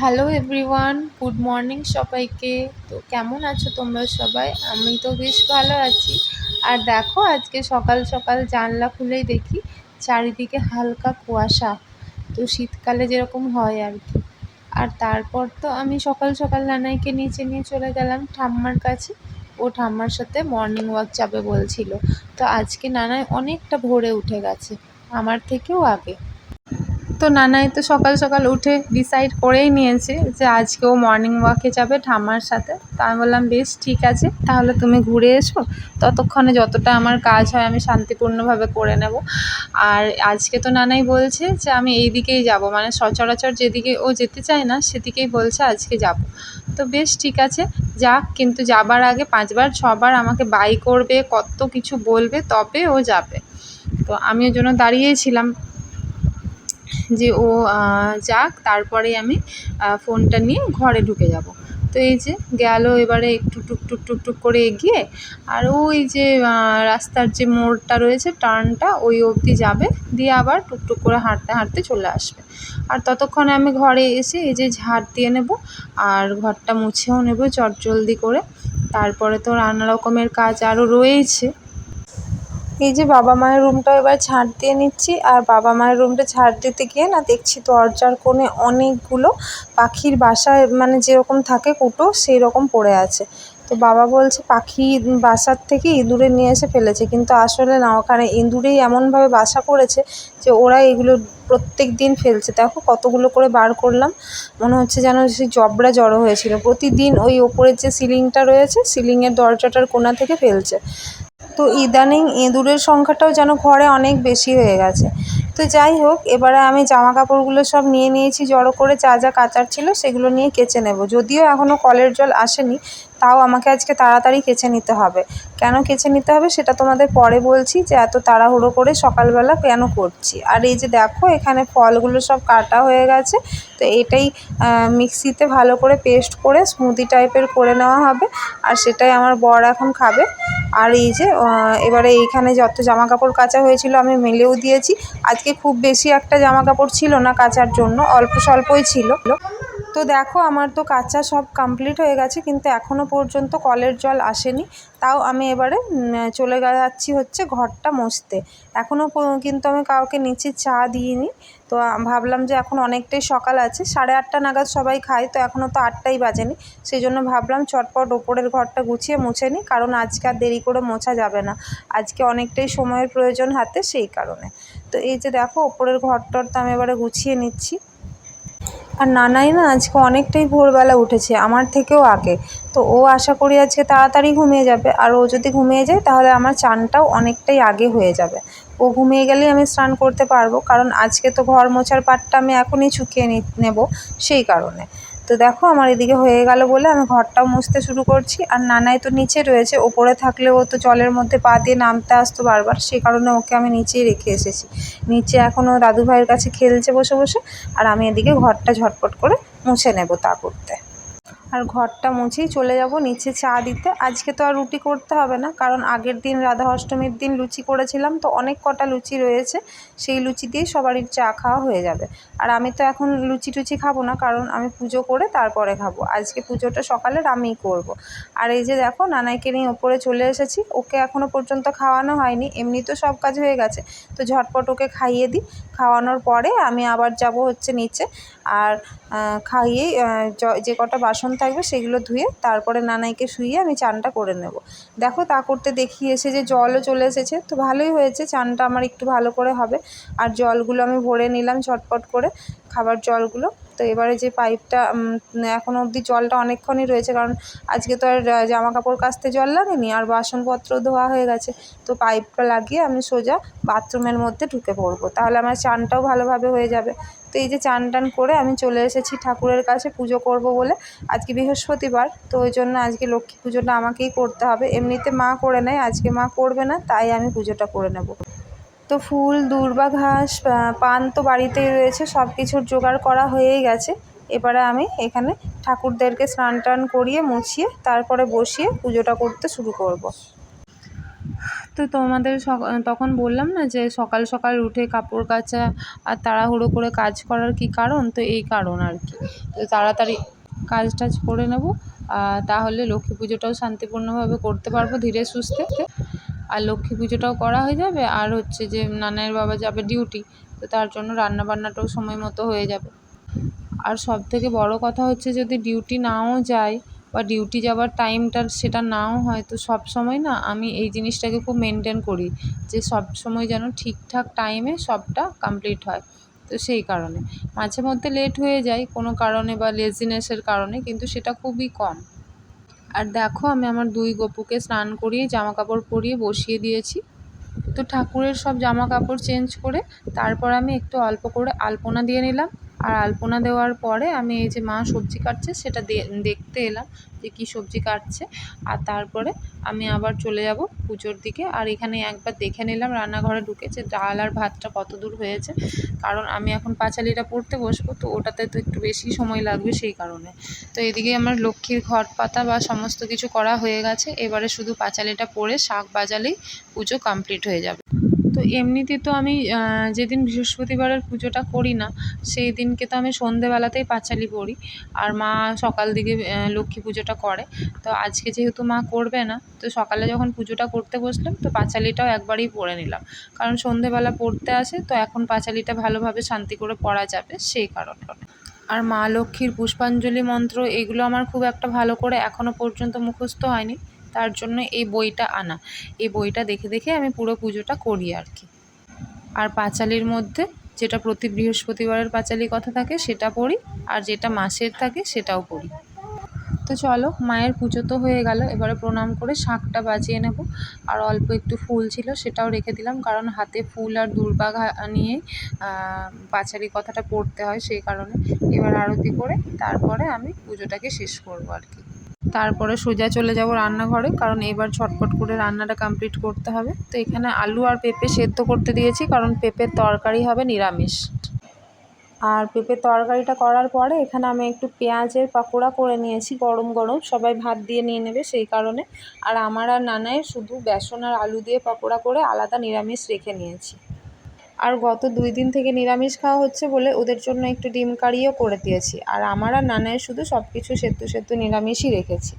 Hello everyone good morning সবাইকে। তো কেমন আছো তোমরা সবাই? আমি তো বেশ ভালো আছি। আর দেখো, আজকে সকাল সকাল জানলা খুলেই দেখি চারিদিকে হালকা কুয়াশা। তো শীতকালে যেরকম হয় আর কি। আর তারপর তো আমি সকাল সকাল নানাইকে নিচে নিয়ে চলে গেলাম ঠাম্মার কাছে। ও ঠাম্মার সাথে মর্নিং ওয়াক যাবে বলছিল। তো আজকে নানাই অনেকটা ভোরে উঠে গেছে, আমার থেকেও আগে। তো নানাই তো সকাল সকাল উঠে ডিসাইড করেই নিয়েছে যে আজকে ও মর্নিং ওয়াকে যাবে ঠাম্মার সাথে। তো আমি বললাম, বেশ, ঠিক আছে। তাহলে তুমি ঘুরে এসো। ততক্ষণে যতটা আমার কাজ হয় আমি শান্তিপূর্ণভাবে করে নেব। আর আজকে তো নানাই বলছে যে আমি এই দিকেই যাব। মানে সচরাচর যেদিকে ও যেতে চায় না, সেদিকেই বলছে আজকে যাব। তো বেশ, ঠিক আছে। যাক, কিন্তু যাবার আগে পাঁচবার, ছবার আমাকে বাই করবে, কত কিছু বলবে, তবে ও যাবে। তো আমি ওই জন্য দাঁড়িয়েছিলাম যে ও যাক তারপরে আমি ফোনটা নিয়ে ঘরে ঢুকে যাব। তো এই যে গেল এবারে একটু টুক টুক টুক টুক করে এগিয়ে, আর ওই যে রাস্তার যে মোড়টা রয়েছে টার্নটা ওই অবধি যাবে, দিয়ে আবার টুকটুক করে হাঁটতে হাঁটতে চলে আসবে। আর ততক্ষণে আমি ঘরে এসে এই যে ঝাড় দিয়ে নেব, আর ঘরটা মুছেও নেব চটজলদি করে। তারপরে তো নানা রকমের কাজ আরও রয়েছে এই যে বাবা মায়ের রুমটা এবার ঝাঁট দিয়ে নিচ্ছি, আর বাবা মায়ের রুমটা ঝাঁট দিতে গিয়ে না দেখছি দরজার কোণে অনেকগুলো পাখির বাসায় মানে যেরকম থাকে কুটো সেই রকম পড়ে আছে। তো বাবা বলছে, পাখি বাসার থেকে ইঁদুরে নিয়ে এসে ফেলেছে। কিন্তু আসলে না, ওখানে ইঁদুরেই এমনভাবে বাসা করেছে যে ওরা এগুলো প্রত্যেক দিন ফেলছে। দেখো কতগুলো করে বার করলাম, মনে হচ্ছে যেন সেই জবরা জড়ো হয়েছিল। প্রতিদিন ওই ওপরের যে সিলিংটা রয়েছে, সিলিংয়ের দরজাটার কোণা থেকে ফেলছে। তো ইদানিং ইঁদুরের সংখ্যাটাও যেন ঘরে অনেক বেশি হয়ে গেছে। তো যাই হোক, এবারে আমি জামা কাপড়গুলো সব নিয়ে নিয়েছি, জড়ো করে যা যা কাচার ছিল সেগুলো নিয়ে কেচে নেব। যদিও এখনও কলের জল আসেনি, তাও আমাকে আজকে তাড়াতাড়ি কেচে নিতে হবে। কেন কেচে নিতে হবে সেটা তোমাদের পরে বলছি যে এত তাড়াহুড়ো করে সকালবেলা কেন করছি। আর এই যে দেখো, এখানে ফলগুলো সব কাটা হয়ে গেছে, তো এটাই মিক্সিতে ভালো করে পেস্ট করে স্মুদি টাইপের করে নেওয়া হবে। আর সেটাই আমার বর এখন খাবে। আর এই যে এবারে এইখানে যত জামা কাপড় কাচা হয়েছিল আমি মেলেও দিয়েছি। আজকে খুব বেশি একটা জামা কাপড় ছিল না কাচার জন্য, অল্প স্বল্পই ছিল। তো দেখো, আমার তো কাচা সব কমপ্লিট হয়ে গেছে, কিন্তু এখনও পর্যন্ত কলের জল আসেনি। তাও আমি এবারে চলে যাচ্ছি হচ্ছে ঘরটা মুছতে এখনও কিন্তু আমি কাউকে নিচে চা দিইনি। তো ভাবলাম যে এখন অনেকটাই সকাল আছে, সাড়ে আটটা নাগাদ সবাই খায়, তো এখনও তো আটটাই বাজেনি। সেই জন্য ভাবলাম চটপট ওপরের ঘরটা গুছিয়ে মুছে নিই, কারণ আজকে আর দেরি করে মোছা যাবে না। আজকে অনেকটাই সময়ের প্রয়োজন হাতে, সেই কারণে। তো এই যে দেখো, ওপরের ঘরটর তো আমি এবারে গুছিয়ে নিচ্ছি। আর নানাই না আজকে অনেকটাই ভোরবেলা উঠেছে, আমার থেকেও আগে। তো ও আশা করি আজকে তাড়াতাড়ি ঘুমিয়ে যাবে, আর ও যদি ঘুমিয়ে যায় তাহলে আমার চানটাও অনেকটাই আগে হয়ে যাবে। ও ঘুমিয়ে গেলেই আমি স্নান করতে পারব, কারণ আজকে তো ঘর মোছার পাটটা আমি এখনই চুকিয়ে নেব, সেই কারণে। তো দেখো আমার এদিকে হয়ে গেল বলে আমি ঘরটাও মুছতে শুরু করছি। আর নানাই তো নিচে রয়েছে, ওপরে থাকলে ও তো জলের মধ্যে পা দিয়ে নামতে আসতো বারবার, সে কারণে ওকে আমি নিচেই রেখে এসেছি। নিচে এখনও দাদু ভাইয়ের কাছে খেলছে বসে বসে, আর আমি এদিকে ঘরটা ঝটপট করে মুছে নেব তা করতে। আর ঘরটা মুছেই চলে যাব নিচে চা দিতে। আজকে তো আর রুটি করতে হবে না, কারণ আগের দিন রাধা অষ্টমীর দিন লুচি করেছিলাম, তো অনেক কটা লুচি রয়েছে, সেই লুচি দিয়ে সবারই চা খাওয়া হয়ে যাবে। আর আমি তো এখন লুচি টুচি খাব না, কারণ আমি পুজো করে তারপরে খাব। আজকে পুজোটা সকালের আমিই করব। আর এই যে দেখো, নানাইকে নিয়ে ওপরে চলে এসেছি, ওকে এখনও পর্যন্ত খাওয়ানো হয়নি, এমনি তো সব কাজ হয়ে গেছে। তো ঝটপট ওকে খাইয়ে দিই, খাওয়ানোর পরে আমি আবার যাব হচ্ছে নিচে। আর খাইয়ে যে কটা বাসন থাকবে সেগুলো ধুয়ে তারপরে নানাইকে শুইয়ে আমি চানটা করে নেব। দেখো তা করতে দেখি এসে যে জলও চলে এসেছে। তো ভালোই হয়েছে, চানটা আমার একটু ভালো করে হবে। আর জলগুলো আমি ভরে নিলাম ঝটপট করে, খাবার জলগুলো। তো এবারে যে পাইপটা এখনও অবধি জলটা অনেকক্ষণই রয়েছে, কারণ আজকে তো আর জামা কাপড় কাচতে জল লাগেনি, আর বাসনপত্র ধোয়া হয়ে গেছে। তো পাইপটা লাগিয়ে আমি সোজা বাথরুমের মধ্যে ঢুকে পড়ব। তাহলে আমার চানটাও ভালোভাবে হয়ে যাবে। তো এই যে চান টান করে আমি চলে এসেছি ঠাকুরের কাছে পুজো করব বলে। আজকে বৃহস্পতিবার, তো ওই জন্য আজকে লক্ষ্মী পুজোটা আমাকেই করতে হবে। এমনিতে মা করে নেয়, আজকে মা করবে না, তাই আমি পুজোটা করে নেব। তো ফুল, দূর্বা ঘাস পান তো বাড়িতেই রয়েছে সব কিছুর জোগাড় করা হয়েই গেছে। এবারে আমি এখানে ঠাকুরদেরকে স্নান টান করিয়ে মুছিয়ে, তারপরে বসিয়ে পুজোটা করতে শুরু করব। তো তোমাদের তখন বললাম না যে সকাল সকাল উঠে কাপড় কাচা আর তাড়াহুড়ো করে কাজ করার কি কারণ? তো এই কারণ আর কি। তো তাড়াতাড়ি কাজ টাজ করে নেব তাহলে লক্ষ্মী পুজোটাও শান্তিপূর্ণভাবে করতে পারব ধীরে সুস্থে। আর লক্ষ্মী পুজোটাও করা হয়ে যাবে, আর হচ্ছে যে নানায়ের বাবা যাবে ডিউটি, তো তার জন্য রান্না বান্নাটাও সময় মতো হয়ে যাবে। আর সব থেকে বড় কথা হচ্ছে যদি ডিউটি নাও যায় বা ডিউটি যাওয়ার টাইমটা সেটা নাও হয়, তো সব সময় না আমি এই জিনিসটাকে খুব মেনটেন করি যে সব সময় যেন ঠিকঠাক টাইমে সবটা কমপ্লিট হয়, তো সেই কারণে। মাঝে মধ্যে লেট হয়ে যায় কোনো কারণে বা লেজিনেসের কারণে, কিন্তু সেটা খুবই কম। আর দেখো আমি আমার দুই গপুকে স্নান করিয়ে জামা কাপড় পরিয়ে বসিয়ে দিয়েছি। তো ঠাকুরের সব জামা কাপড় চেঞ্জ করে তারপর আমি একটু অল্প করে আলপনা দিয়ে নিলাম। আর আলপনা দেওয়ার পরে আমি এই যে মা সবজি কাটছে, সেটা দেখতে এলাম যে কী সবজি কাটছে। আর তারপরে আমি আবার চলে যাব পুজোর দিকে। আর এখানে একবার দেখে নিলাম রান্নাঘরে ঢুকে যে ডাল আর ভাতটা কত দূর হয়েছে। কারণ আমি এখন পাঁচালিটা পড়তে বসবো, তো ওটাতে তো একটু বেশি সময় লাগবে সেই কারণে। তো এদিকে আমার লক্ষ্মীর ঘট পাতা বা সমস্ত কিছু করা হয়ে গেছে। এবারে শুধু পাঁচালিটা পড়ে শাক বাজালেই পুজো কমপ্লিট হয়ে যাবে। তো এমনিতে তো আমি যেদিন বৃহস্পতিবারের পুজোটা করি না, সেই দিনকে তো আমি সন্ধেবেলাতেই পাঁচালি পড়ি আর মা সকাল দিকে লক্ষ্মী পুজোটা করে। তো আজকে যেহেতু মা করবে না, তো সকালে যখন পুজোটা করতে বসলাম, তো পাঁচালিটাও একবারেই পড়ে নিলাম। কারণ সন্ধেবেলা পড়তে আসে, তো এখন পাঁচালিটা ভালোভাবে শান্তি করে পড়া যাবে সেই কারণে। আর মা লক্ষ্মীর পুষ্পাঞ্জলি মন্ত্র, এগুলো আমার খুব একটা ভালো করে এখনও পর্যন্ত মুখস্থ হয়নি। তার জন্য এই বইটা আনা। এই বইটা দেখে দেখে আমি পুরো পুজোটা করি আর কি। আর পাঁচালির মধ্যে যেটা প্রতি বৃহস্পতিবারের পাঁচালি কথা থাকে সেটা পড়ি, আর যেটা মাসের থাকে সেটাও পড়ি। তো চলো, মায়ের পুজো তো হয়ে গেল, এবারে প্রণাম করে শাঁখটা বাজিয়ে নেব। আর অল্প একটু ফুল ছিল সেটাও রেখে দিলাম, কারণ হাতে ফুল আর দুর্বা নিয়েই পাঁচালি কথাটা পড়তে হয় সেই কারণে। এবার আরতি করে তারপরে আমি পুজোটাকে শেষ করব আর কি। তারপরে সোজা চলে যাব রান্নাঘরে, কারণ এবার ছটপট করে রান্নাটা কমপ্লিট করতে হবে। তো এখানে আলু আর পেঁপে সেদ্ধ করতে দিয়েছি, কারণ পেঁপের তরকারি হবে নিরামিষ। আর পেঁপের তরকারিটা করার পরে এখানে আমি একটু পেঁয়াজের পাকোড়া করে নিয়েছি, গরম গরম। সবাই ভাত দিয়ে নিয়ে নেবে সেই কারণে। আর আমার আর নানায় শুধু বেসন আর আলু দিয়ে পাকোড়া করে আলাদা নিরামিষ রেখে নিয়েছি। আর গত দুই দিন থেকে নিরামিষ খাওয়া হচ্ছে বলে ওদের জন্য একটু ডিম কারিও করে দিয়েছি। আর আমার আর নানায়ের শুধু সব কিছু সেদ্ধ সেদ্ধ নিরামিষই রেখেছি।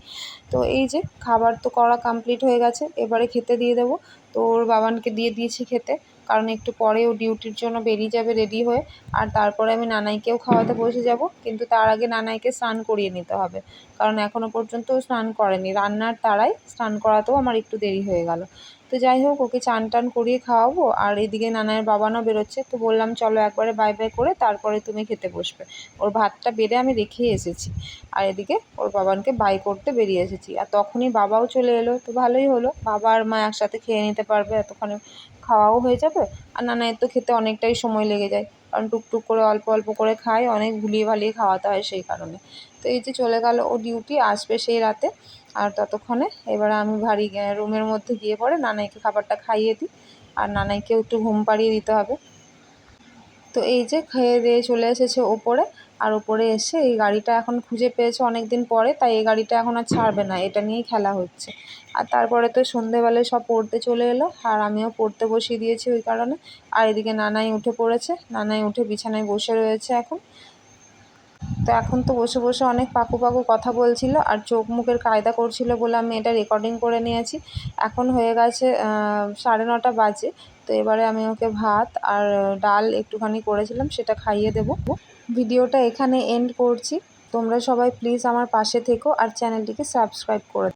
তো এই যে খাবার তো করা কমপ্লিট হয়ে গেছে, এবারে খেতে দিয়ে দেবো। তো ওর বাবানকে দিয়ে দিয়েছি খেতে, কারণ একটু পরে ও ডিউটির জন্য বেরিয়ে যাবে রেডি হয়ে। আর তারপরে আমি নানাইকেও খাওয়াতে বসে যাব, কিন্তু তার আগে নানাইকে স্নান করিয়ে নিতে হবে। কারণ এখনও পর্যন্ত স্নান করেনি। রান্নার তারাই স্নান করাতেও আমার একটু দেরি হয়ে গেল। তো যাই হোক, ওকে চান টান করিয়ে খাওয়াবো। আর এদিকে নানায়ের বাবানও বেরোচ্ছে। তো বললাম, চলো একবারে বাই বাই করে তারপরে তুমি খেতে বসবে। ওর ভাতটা বেড়ে আমি রেখে এসেছি। আর এদিকে ওর বাবানকে বাই করতে বেরিয়ে এসেছি। আর তখনই বাবাও চলে এলো। তো ভালোই হলো। বাবা আর মা একসাথে খেয়ে নিতে পারবে। এতক্ষণে খাওয়াও হয়ে যাবে। আর নানায়ের তো খেতে অনেকটাই সময় লেগে যায়। কারণ টুকটুক করে অল্প অল্প করে খায়। অনেক ভুলিয়ে ভালিয়ে খাওয়াতে হয় সেই কারণে। তো এই যে চলে গেল ও ডিউটি আসবে সেই রাতে। আর ততক্ষণে এবার আমি ভারী রুমের মধ্যে গিয়ে পরে নানাইকে খাবারটা খাইয়ে দিই। আর নানাইকেও একটু ঘুম পাড়িয়ে দিতে হবে। তো এই যে খেয়ে দিয়ে চলে এসেছে ওপরে। আর ওপরে এসে এই গাড়িটা এখন খুঁজে পেয়েছে অনেক দিন পরে, তাই এই গাড়িটা এখন আর ছাড়বে না, এটা নিয়েই খেলা হচ্ছে। আর তারপরে তো সন্ধেবেলায় সব পড়তে চলে এলো, আর আমিও পড়তে বসিয়ে দিয়েছি ওই কারণে। আর এদিকে নানাই উঠে পড়েছে, নানাই উঠে বিছানায় বসে রয়েছে এখন। তো এখন তো বসে বসে অনেক পাকু পাকু কথা বলছিল আর চোখ মুখের কায়দা করছিল বলে আমি এটা রেকর্ডিং করে নিয়েছি। এখন হয়ে গেছে সাড়ে নটা বাজে। তো এবারে আমি ওকে ভাত আর ডাল একটুখানি করেছিলাম, সেটা খাইয়ে দেব। ভিডিওটা এখানে এন্ড করছি। তোমরা সবাই প্লিজ আমার পাশে থেকো আর চ্যানেলটিকে সাবস্ক্রাইব করে